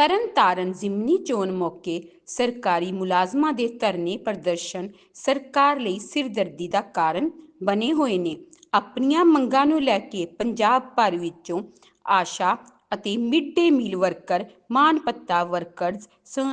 ਤਰਨਤਾਰਨ ਜ਼ਿਮਨੀ ਚੋਣ ਮੌਕੇ ਸਰਕਾਰੀ ਮੁਲਾਜ਼ਮਾਂ ਦੇ ਧਰਨੇ ਪ੍ਰਦਰਸ਼ਨ ਸਰਕਾਰ ਲਈ ਸਿਰਦਰਦੀ ਦਾ ਕਾਰਨ ਬਣੇ ਹੋਏ ਨੇ। ਆਪਣੀਆਂ ਮੰਗਾਂ ਨੂੰ ਲੈ ਕੇ ਪੰਜਾਬ ਭਰ ਵਿੱਚੋਂ ਆਸ਼ਾ ਅਤੇ ਮਿਡ ਡੇ ਮੀਲ ਵਰਕਰ ਮਾਨਪੱਤਾ ਵਰਕਰਜ਼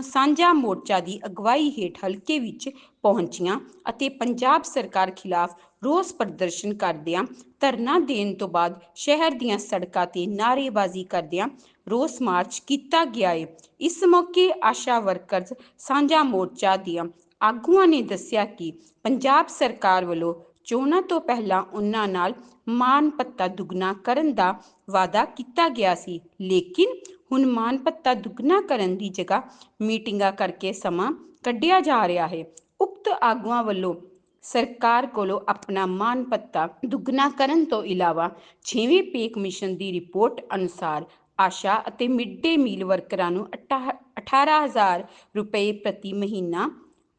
ਸਾਂਝਾ ਮੋਰਚਾ ਦੀ ਅਗਵਾਈ ਹੇਠ ਹਲਕੇ ਵਿੱਚ ਪਹੁੰਚੀਆਂ ਅਤੇ ਪੰਜਾਬ ਸਰਕਾਰ ਖਿਲਾਫ ਰੋਸ ਪ੍ਰਦਰਸ਼ਨ ਕਰਦਿਆਂ ਧਰਨਾ ਦੇਣ ਤੋਂ ਬਾਅਦ ਸ਼ਹਿਰ ਦੀਆਂ ਸੜਕਾਂ ਤੇ ਨਾਅਰੇਬਾਜ਼ੀ ਕਰਦਿਆਂ ਰੋਸ ਮਾਰਚ ਕੀਤਾ ਗਿਆ ਹੈ ਇਸ ਮੌਕੇ ਆਸ਼ਾ ਵਰਕਰਜ਼ ਸਾਂਝਾ ਮੋਰਚਾ ਦੀਆਂ ਆਗੂਆਂ ਨੇ ਦੱਸਿਆ ਕਿ ਪੰਜਾਬ ਸਰਕਾਰ ਵੱਲੋਂ ਚੋਣਾਂ ਤੋਂ ਪਹਿਲਾਂ ਉਹਨਾਂ ਨਾਲ ਮਾਨ ਭੱਤਾ ਦੁੱਗਣਾ ਕਰਨ ਦਾ ਵਾਅਦਾ ਕੀਤਾ ਗਿਆ ਸੀ। ਲੇਕਿਨ ਹੁਣ ਮਾਨ ਭੱਤਾ ਦੁੱਗਣਾ ਕਰਨ ਦੀ ਜਗ੍ਹਾ ਮੀਟਿੰਗਾਂ ਕਰਕੇ ਸਮਾਂ ਕੱਢਿਆ ਜਾ ਰਿਹਾ ਹੈ। ਉਕਤ ਆਗੂਆਂ ਵੱਲੋਂ ਸਰਕਾਰ ਕੋਲੋਂ ਆਪਣਾ ਮਾਨ ਭੱਤਾ ਦੁੱਗਣਾ ਕਰਨ ਤੋਂ ਇਲਾਵਾ 6ਵੇਂ ਪੇ ਕਮਿਸ਼ਨ ਦੀ ਰਿਪੋਰਟ ਅਨੁਸਾਰ ਆਸ਼ਾ ਅਤੇ ਮਿਡ ਡੇ ਮੀਲ ਵਰਕਰਾਂ ਨੂੰ ਅਠਾ- 18000 ਰੁਪਏ ਪ੍ਰਤੀ ਮਹੀਨਾ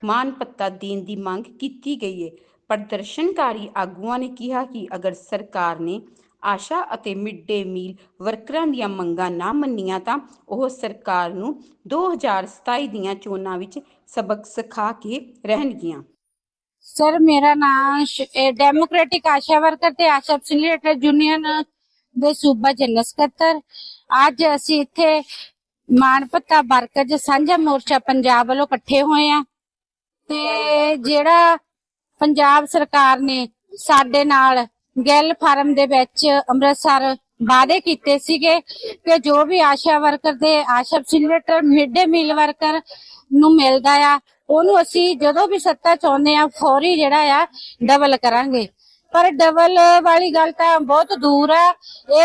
ਮਾਨ ਪੱਤਾ ਦੇਣ ਦੀ ਮੰਗ ਕੀਤੀ ਗਈ ਹੈ। ਪ੍ਰਦਰਸ਼ਨਕਾਰੀ ਆਗੂਆਂ ਨੇ ਕਿਹਾ ਕਿ ਅਗਰ ਸਰਕਾਰ ਨੇ ਆਸ਼ਾ ਅਤੇ ਮਿਡ ਡੇ ਮੀਲ ਵਰਕਰਾਂ ਦੀਆਂ ਮੰਗਾਂ ਨਾ ਮੰਨੀਆਂ ਤਾਂ ਉਹ ਸਰਕਾਰ ਨੂੰ 2027 ਦੀਆਂ ਚੋਣਾਂ ਵਿੱਚ ਸਬਕ ਸਿਖਾ ਕੇ ਰਹਿਣਗੀਆਂ। ਸਰ, ਮੇਰਾ ਨਾਮ ਡੈਮੋਕ੍ਰੈਟਿਕ ਆਸ਼ਾ ਵਰਕਰ ਤੇ ਆਸ਼ਾ ਫੈਸਿਲੀਟੇਟਰ ਯੂਨੀਅਨ ਦੇ ਸੂਬਾ ਜਨਰਲ ਸਕੱਤਰ। ਅੱਜ ਅਸੀਂ ਇੱਥੇ ਮਾਨਪੱਤਾ ਵਰਕਰ ਸਾਂਝਾ ਮੋਰਚਾ ਪੰਜਾਬ ਵੱਲੋਂ ਇਕੱਠੇ ਹੋਏ ਆ ਤੇ ਜਿਹੜਾ ਪੰਜਾਬ ਸਰਕਾਰ ਨੇ ਸਾਡੇ ਨਾਲ ਗੈਲ ਫਾਰਮ ਦੇ ਵਿੱਚ ਅੰਮ੍ਰਿਤਸਰ ਵਾਅਦੇ ਕੀਤੇ ਸੀਗੇ ਕਿ ਜੋ ਵੀ ਆਸ਼ਾ ਵਰਕਰ ਤੇ ASHA facilitator mid meal worker ਨੂੰ ਮਿਲਦਾ ਆ, ਉਹਨੂੰ ਅਸੀਂ ਜਦੋਂ ਵੀ ਸੱਤਾ ਚਾਹੁੰਦੇ ਆ, ਫੌਰੀ ਜਿਹੜਾ ਆ ਡਬਲ ਕਰਾਂਗੇ। ਪਰ ਡਬਲ ਵਾਲੀ ਗੱਲ ਤਾਂ ਬਹੁਤ ਦੂਰ ਆ।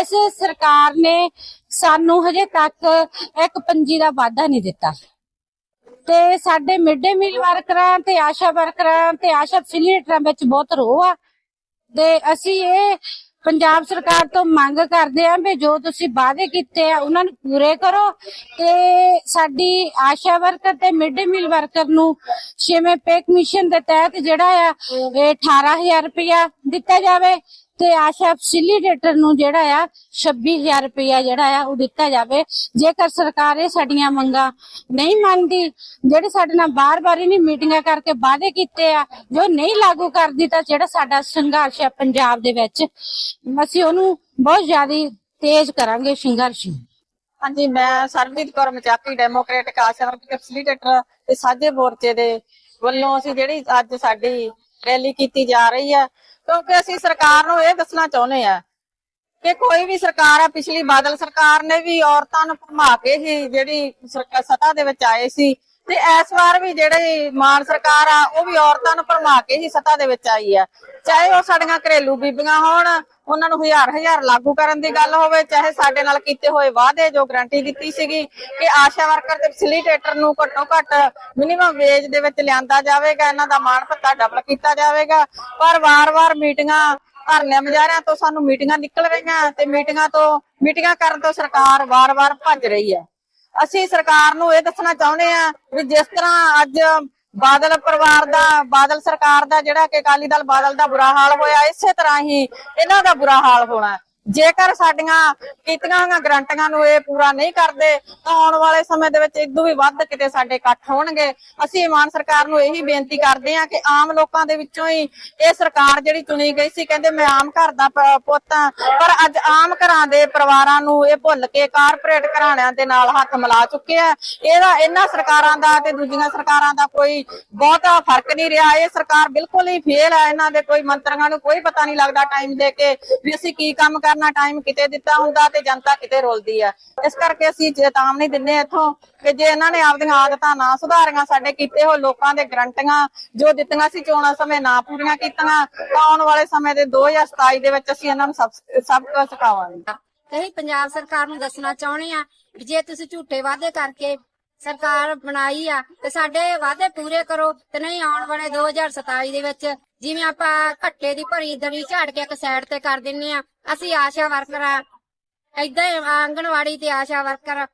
ਇਸ ਸਰਕਾਰ ਨੇ ਸਾਨੂੰ ਹਜੇ ਤੱਕ ਇੱਕ ਪੰਜੀ ਦਾ ਵਾਅਦਾ ਨਹੀਂ ਦਿੱਤਾ। ਤੇ ਸਾਡੇ ਮਿਡ ਡੇ ਮੀਲ ਵਰਕਰਾਂ ਤੇ ਆਸ਼ਾ ਵਰਕਰਾਂ ਤੇ ਆਸ਼ਾ ਫੈਸਿਲੀਟਰਾਂ ਵਿੱਚ ਬਹੁਤ ਰੋਹ ਆ। ਤੇ ਅਸੀਂ ਇਹ ਪੰਜਾਬ ਸਰਕਾਰ ਤੋਂ ਮੰਗ ਕਰਦੇ ਆਂ ਵੀ ਜੋ ਤੁਸੀਂ ਵਾਅਦੇ ਕੀਤੇ ਆ, ਉਹਨਾਂ ਨੂੰ ਪੂਰੇ ਕਰੋ ਤੇ ਸਾਡੀ ਆਸ਼ਾ ਵਰਕਰ ਤੇ ਮਿਡ ਡੇ ਮੀਲ ਵਰਕਰ ਨੂੰ ਛੇਵੇਂ ਪੇ ਕਮਿਸ਼ਨ ਦੇ ਤਹਿਤ ਜਿਹੜਾ ਆ, ਇਹ 18000 ਰੁਪਇਆ ਦਿੱਤਾ ਜਾਵੇ ਤੇ ਆਸ਼ਾ ਫੈਸਿਲੀਟੇਟਰ ਨੂੰ ਜਿਹੜਾ ਆ 26000 ਰੁਪਇਆ ਜਿਹੜਾ ਆ, ਉਹ ਦਿੱਤਾ ਜਾਵੇ। ਜੇਕਰ ਸਰਕਾਰ ਇਹ ਸਾਡੀਆਂ ਮੰਗਾਂ ਨਹੀਂ ਮੰਨਦੀ, ਜਿਹੜੇ ਸਾਡੇ ਨਾਲ ਬਾਰ-ਬਾਰ ਹੀ ਨਹੀਂ ਮੀਟਿੰਗਾਂ ਕਰਕੇ ਵਾਅਦੇ ਕੀਤੇ ਆ, ਜੋ ਨਹੀਂ ਲਾਗੂ ਕਰਦੀ, ਤਾਂ ਜਿਹੜਾ ਸਾਡਾ ਸੰਘਰਸ਼ ਹੈ ਪੰਜਾਬ ਦੇ ਵਿੱਚ, ਅਸੀਂ ਉਹਨੂੰ ਬਹੁਤ ਜ਼ਿਆਦਾ ਤੇਜ਼ ਕਰਾਂਗੇ ਸੰਘਰਸ਼। ਹਾਂਜੀ, ਮੈਂ Sarabjit Kaur Machaki democratic Asha worker facilitator ਤੇ ਸਾਂਝੇ ਮੋਰਚੇ ਦੇ ਵੱਲੋਂ ਅਸੀਂ ਜਿਹੜੀ ਅੱਜ ਸਾਡੀ ਰੈਲੀ ਕੀਤੀ ਜਾ ਰਹੀ ਆ ਕਿਉਂਕਿ ਅਸੀਂ ਸਰਕਾਰ ਨੂੰ ਇਹ ਦੱਸਣਾ ਚਾਹੁੰਦੇ ਆ ਕਿ ਕੋਈ ਵੀ ਸਰਕਾਰ ਆ, ਪਿਛਲੀ ਬਾਦਲ ਸਰਕਾਰ ਨੇ ਵੀ ਔਰਤਾਂ ਨੂੰ ਭਰਮਾ ਕੇ ਹੀ ਜਿਹੜੀ ਸਰਕਾ- ਸੱਤਾ ਦੇ ਵਿੱਚ ਆਏ ਸੀ ਤੇ ਇਸ ਵਾਰ ਵੀ ਜਿਹੜੇ ਮਾਨ ਸਰਕਾਰ ਆ, ਉਹ ਵੀ ਔਰਤਾਂ ਨੂੰ ਭਰਮਾ ਕੇ ਹੀ ਸੱਤਾ ਦੇ ਵਿੱਚ ਆਈ ਆ। ਚਾਹੇ ਉਹ ਸਾਡੀਆਂ ਘਰੇਲੂ ਬੀਬੀਆਂ ਹੋਣ, ਉਹਨਾਂ ਨੂੰ ਹਜ਼ਾਰ ਹਜ਼ਾਰ ਲਾਗੂ ਕਰਨ ਦੀ ਗੱਲ ਹੋਵੇ, ਚਾਹੇ ਸਾਡੇ ਨਾਲ ਕੀਤੇ ਹੋਏ ਵਾਅਦੇ ਜੋ ਗਰੰਟੀ ਦਿੱਤੀ ਸੀਗੀ ਕਿ ਆਸ਼ਾ ਵਰਕਰ ਤੇ ਫੈਸਿਲੀਟੇਟਰ ਨੂੰ ਘੱਟੋ ਘੱਟ ਮਿਨੀਮਮ ਵੇਜ ਦੇ ਵਿੱਚ ਲਿਆਂਦਾ ਜਾਵੇਗਾ, ਇਹਨਾਂ ਦਾ ਮਾਣ ਭੱਤਾ ਡਬਲ ਕੀਤਾ ਜਾਵੇਗਾ। ਪਰ ਵਾਰ-ਵਾਰ ਮੀਟਿੰਗਾਂ, ਧਰਨੇ ਮੁਜ਼ਾਹਰਿਆਂ ਤੋਂ ਸਾਨੂੰ ਮੀਟਿੰਗਾਂ ਨਿਕਲ ਰਹੀਆਂ ਤੇ ਮੀਟਿੰਗਾਂ ਤੋਂ, ਮੀਟਿੰਗਾਂ ਕਰਨ ਤੋਂ ਸਰਕਾਰ ਵਾਰ-ਵਾਰ ਭੱਜ ਰਹੀ ਹੈ। ਅਸੀਂ ਸਰਕਾਰ ਨੂੰ ਇਹ ਦੱਸਣਾ ਚਾਹੁੰਦੇ ਆ ਵੀ ਜਿਸ ਤਰ੍ਹਾਂ ਅੱਜ ਬਾਦਲ ਪਰਿਵਾਰ ਦਾ, ਬਾਦਲ ਸਰਕਾਰ ਦਾ ਜਿਹੜਾ ਕਿ ਅਕਾਲੀ ਦਲ ਬਾਦਲ ਦਾ ਬੁਰਾ ਹਾਲ ਹੋਇਆ, ਇਸੇ ਤਰ੍ਹਾਂ ਹੀ ਇਹਨਾਂ ਦਾ ਬੁਰਾ ਹਾਲ ਹੋਣਾ। ਜੇਕਰ ਸਾਡੀਆਂ ਕੀਤੀਆਂ ਹੋਈਆਂ ਗਰੰਟੀਆਂ ਨੂੰ ਇਹ ਪੂਰਾ ਨਹੀਂ ਕਰਦੇ, ਤਾਂ ਆਉਣ ਵਾਲੇ ਸਮੇਂ ਦੇ ਵਿੱਚ ਇਦੋਂ ਵੀ ਵੱਧ ਕਿਤੇ ਸਾਡੇ ਇਕੱਠ ਹੋਣਗੇ। ਅਸੀਂ ਮਾਨ ਸਰਕਾਰ ਨੂੰ ਇਹੀ ਬੇਨਤੀ ਕਰਦੇ ਹਾਂ ਕਿ ਆਮ ਲੋਕਾਂ ਦੇ ਵਿੱਚੋਂ ਹੀ ਇਹ ਸਰਕਾਰ ਜਿਹੜੀ ਚੁਣੀ ਗਈ ਸੀ, ਕਹਿੰਦੇ ਮੈਂ ਆਮ ਘਰ ਦਾ ਪੁੱਤ ਹਾਂ, ਪਰ ਅੱਜ ਆਮ ਘਰਾਂ ਦੇ ਪਰਿਵਾਰਾਂ ਨੂੰ ਇਹ ਭੁੱਲ ਕੇ ਕਾਰਪੋਰੇਟ ਘਰਾਣਿਆਂ ਦੇ ਨਾਲ ਹੱਥ ਮਿਲਾ ਚੁੱਕੇ ਆ। ਇਹਦਾ, ਇਹਨਾਂ ਸਰਕਾਰਾਂ ਦਾ ਤੇ ਦੂਜੀਆਂ ਸਰਕਾਰਾਂ ਦਾ ਕੋਈ ਬਹੁਤਾ ਫ਼ਰਕ ਨਹੀਂ ਰਿਹਾ। ਇਹ ਸਰਕਾਰ ਬਿਲਕੁਲ ਹੀ ਫੇਲ ਹੈ ਇਹਨਾਂ ਦੇ ਕੋਈ ਮੰਤਰੀਆਂ ਨੂੰ ਕੋਈ ਪਤਾ ਨਹੀਂ ਲੱਗਦਾ ਟਾਈਮ ਦੇ ਕੇ ਵੀ ਅਸੀਂ ਕੀ ਕੰਮ ਕਰ ਕਰਨਾ ਟਾਈਮ ਕਿਤੇ ਦਿੱਤਾ ਹੁੰਦਾ ਤੇ ਜਨਤਾ ਕਿਤੇ ਰੋਲਦੀ ਆ। ਇਸ ਕਰਕੇ ਅਸੀਂ ਚੇਤਾਵਨੀ ਦਿੰਨੇ ਇੱਥੋਂ ਕਿ ਜੇ ਇਹਨਾਂ ਨੇ ਆਪਦੀਆਂ ਆਦਤਾਂ ਨਾ ਸੁਧਾਰੀਆਂ, ਸਾਡੇ ਕੀਤੇ ਹੋਏ ਲੋਕਾਂ ਦੇ ਗਰੰਟੀਆਂ ਜੋ ਦਿੱਤੀਆਂ ਸੀ ਚੋਣਾਂ ਸਮੇਂ ਨਾ ਪੂਰੀਆਂ ਕੀਤੀਆਂ, ਤਾਂ ਆਉਣ ਵਾਲੇ ਸਮੇਂ ਦੇ 2027 ਦੇ ਵਿੱਚ ਅਸੀਂ ਇਹਨਾਂ ਨੂੰ ਸਭ ਸਭ ਕੁਝ ਸਿਖਾਵਾਂਗੇ। ਅਸੀਂ ਪੰਜਾਬ ਸਰਕਾਰ ਨੂੰ ਦੱਸਣਾ ਚਾਹੁੰਦੇ ਆ ਜੇ ਤੁਸੀਂ ਝੂਠੇ ਵਾਅਦੇ ਕਰਕੇ ਸਰਕਾਰ ਬਣਾਈ ਆ ਤੇ ਸਾਡੇ ਵਾਅਦੇ ਪੂਰੇ ਕਰੋ ਤੇ ਨਹੀਂ ਆਉਣ ਵਾਲੇ 2027 ਦੇ ਵਿੱਚ ਜਿਵੇਂ ਆਪਾਂ ਘੱਟੇ ਦੀ ਭਰੀ ਦੜੀ ਝਾੜ ਕੇ ਇੱਕ ਸਾਈਡ ਤੇ ਕਰ ਦਿੰਨੇ ਆ, ਅਸੀਂ ਆਸ਼ਾ ਵਰਕਰ ਆ। ਹੀ ਆਂਗਣਵਾੜੀ ਤੇ ਆਸ਼ਾ ਵਰਕਰ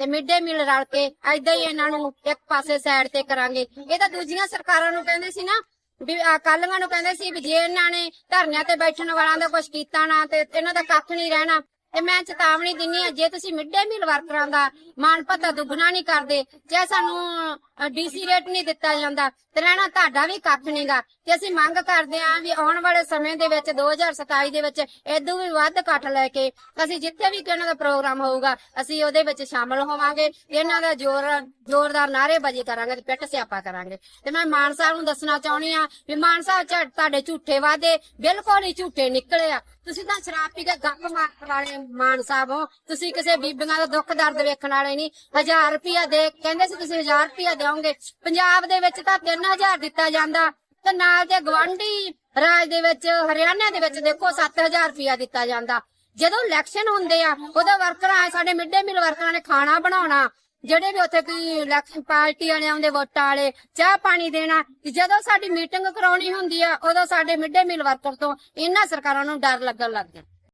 ਤੇ ਮਿਡ ਮੀਲ ਰਲ ਕੇ ਏਦਾਂ ਹੀ ਇਹਨਾਂ ਨੂੰ ਇੱਕ ਪਾਸੇ ਸਾਈਡ ਤੇ ਕਰਾਂਗੇ। ਇਹ ਤਾਂ ਦੂਜੀਆਂ ਸਰਕਾਰਾਂ ਨੂੰ ਕਹਿੰਦੇ ਸੀ ਨਾ, ਵੀ ਕਾਲੀਆਂ ਨੂੰ ਕਹਿੰਦੇ ਸੀ ਵੀ ਜੇ ਇਹਨਾਂ ਨੇ ਧਰਨਿਆਂ ਤੇ ਬੈਠਣ ਵਾਲਿਆਂ ਦਾ ਕੁਝ ਕੀਤਾ ਨਾ, ਤੇ ਇਹਨਾਂ ਦਾ ਕੱਖ ਨਹੀਂ ਰਹਿਣਾ। ਤੇ ਮੈਂ ਚੇਤਾਵਨੀ ਦਿੰਨੀ ਆ, ਜੇ ਤੁਸੀਂ ਮਿਡ ਡੇ ਮੀਲ ਵਰਕਰਾਂ ਦਾ ਮਾਣ ਭੱਤਾ ਦੁੱਗਣਾ ਨਹੀਂ ਕਰਦੇ, ਜੇ ਸਾਨੂੰ ਡੀਸੀ ਰੇਟ ਨਹੀਂ ਦਿੱਤਾ ਜਾਂਦਾ। ਤੇ ਰਹਿਣਾ ਤੁਹਾਡਾ ਵੀ ਕੱਖ ਨਹੀਂਗਾ ਤੇ ਅਸੀਂ ਮੰਗ ਕਰਦੇ ਆਂ ਵੀ ਆਉਣ ਵਾਲੇ ਸਮੇਂ ਦੇ ਵਿੱਚ 2027 ਦੇ ਵਿੱਚ ਇਦੋਂ ਵੀ ਵੱਧ ਇਕੱਠ ਲੈ ਕੇ ਅਸੀਂ ਜਿੱਥੇ ਵੀ ਇਹਨਾਂ ਦਾ ਪ੍ਰੋਗਰਾਮ ਹੋਊਗਾ, ਅਸੀਂ ਉਹਦੇ ਵਿੱਚ ਸ਼ਾਮਲ ਹੋਵਾਂਗੇ। ਇਹਨਾਂ ਦਾ ਜ਼ੋਰ, ਜ਼ੋਰਦਾਰ ਨਾਅਰੇਬਾਜ਼ੀ ਕਰਾਂਗੇ ਤੇ ਪਿੱਟ ਸਿਆਪਾ ਕਰਾਂਗੇ। ਤੇ ਮੈਂ ਮਾਨ ਸਾਹਿਬ ਨੂੰ ਦੱਸਣਾ ਚਾਹੁੰਦੀ ਆ ਵੀ ਮਾਨ ਸਾਹਿਬ ਝ- ਤੁਹਾਡੇ ਝੂਠੇ ਵਾਅਦੇ ਬਿਲਕੁਲ ਹੀ ਝੂਠੇ ਨਿਕਲੇ ਆ। ਤੁਸੀਂ ਤਾਂ ਸ਼ਰਾਬ ਪੀ ਕੇ ਗੱਪ ਮਾਰਨ ਵਾਲੇ ਮਾਨ ਸਾਹਿਬ ਹੋ। ਤੁਸੀਂ ਕਿਸੇ ਬੀਬੀਆਂ ਦਾ ਦੁੱਖ ਦਰਦ ਵੇਖਣ ਵਾਲੇ ਨਹੀਂ। 1000 ਰੁਪਿਆ ਦੇ, ਕਹਿੰਦੇ ਸੀ ਤੁਸੀਂ 1000 ਰੁਪਿਆ ਦਿਓਗੇ ਪੰਜਾਬ ਦੇ ਵਿੱਚ ਤਾਂ 3000 ਦਿੱਤਾ ਜਾਂਦਾ। ਤੇ ਨਾਲ ਦੇ ਗਵਾਂਢੀ ਰਾਜ ਦੇ ਵਿੱਚ, ਹਰਿਆਣਾ ਦੇ ਵਿੱਚ ਦੇਖੋ 7000 ਰੁਪਇਆ ਦਿੱਤਾ ਜਾਂਦਾ। ਜਦੋਂ ਇਲੈਕਸ਼ਨ ਹੁੰਦੇ ਆ ਉਹਦਾ ਵਰਕਰਾਂ ਸਾਡੇ ਮਿਡ ਡੇ ਮੀਲ ਵਰਕਰਾਂ ਨੇ ਖਾਣਾ ਬਣਾਉਣਾ। ਜਿਹੜੇ ਵੀ ਉੱਥੇ ਕੋਈ ਇਲੈਕਸ਼ਨ ਪਾਰਟੀ ਵਾਲੇ ਆਉਂਦੇ, ਵੋਟਾਂ ਵਾਲੇ, ਚਾਹ ਪਾਣੀ ਦੇਣਾ। ਜਦੋਂ ਸਾਡੀ ਮੀਟਿੰਗ ਕਰਾਉਣੀ ਹੁੰਦੀ ਆ, ਉਦੋਂ ਸਾਡੇ ਮਿਡ ਡੇ ਮੀਲ ਵਰਕਰ ਤੋਂ ਇਹਨਾਂ ਸਰਕਾਰਾਂ ਨੂੰ ਡਰ ਲੱਗਣ ਲੱਗ ਗਿਆ